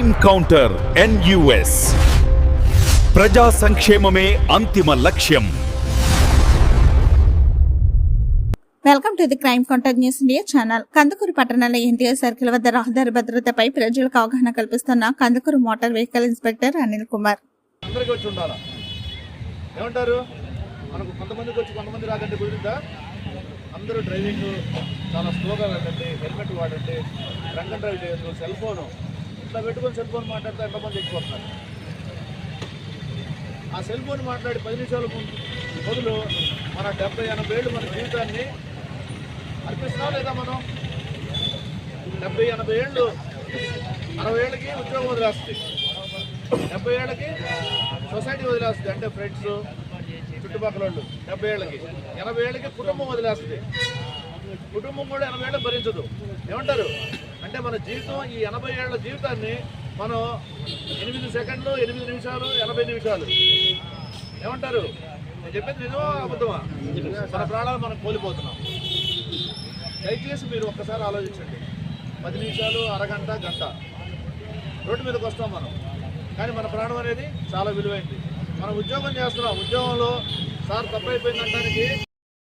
Crime counter NUS. ప్రజా సంక్షేమమే అంతిమ లక్ష్యం. Welcome to the crime contact news India channel. Kandukur పట్టణంలో ఎన్టీఆర్ సర్కిల్ వద్ద రహదారి భద్రతపై ప్రజలకు అవగాహన కల్పిస్తున్న Kandukur motor vehicle inspector Anil Kumar. అందరికి వచ్చి ఉండాలా? ఏమంటారు? మనకు కొంతమందికి వచ్చి కొంతమంది రాదంటే కుదిరిందా అందరూ డ్రైవింగ్ చాలా స్లోగా వెళ్ళండి హెల్మెట్ వాడండి డ్రంక్ డ్రైవ్ చేయొద్దు సెల్ ఫోను. ఇట్లా పెట్టుకొని సెల్ ఫోన్ మాట్లాడితే ఎంతమంది ఎక్కిపోతున్నారు ఆ సెల్ ఫోన్ మాట్లాడి పది నిమిషాల ముందు మొదలు మన డెబ్బై ఎనభై ఏళ్ళు మన జీవితాన్ని అర్పిస్తున్నాం లేదా మనం? డెబ్బై ఎనభై ఏళ్ళు అరవై ఏళ్ళకి ఉద్యోగం వదిలేస్తుంది. డెబ్బై ఏళ్ళకి సొసైటీ వదిలేస్తుంది. అంటే ఫ్రెండ్స్ చుట్టుపక్కల వాళ్ళు డెబ్బై ఏళ్ళకి. ఎనభై ఏళ్ళకి కుటుంబం వదిలేస్తుంది. కుటుంబం కూడా ఎనభై ఏళ్ళు భరించదు. ఏమంటారు? అంటే మన జీవితం ఈ ఎనభై ఏళ్ళ జీవితాన్ని మనం ఎనిమిది సెకండ్లు ఎనిమిది నిమిషాలు ఎనభై నిమిషాలు. ఏమంటారు? నేను చెప్పేది నిజమా అబద్ధమా? మన ప్రాణాలు మనం కోల్పోతున్నాం. దయచేసి మీరు ఒక్కసారి ఆలోచించండి. పది నిమిషాలు అరగంట గంట. రోడ్డు మీదకి వస్తాం మనం. కానీ మన ప్రాణం అనేది చాలా విలువైంది. మనం ఉద్యోగం చేస్తున్నాం. ఉద్యోగంలో సార్ తప్పైపోయింది అనడానికి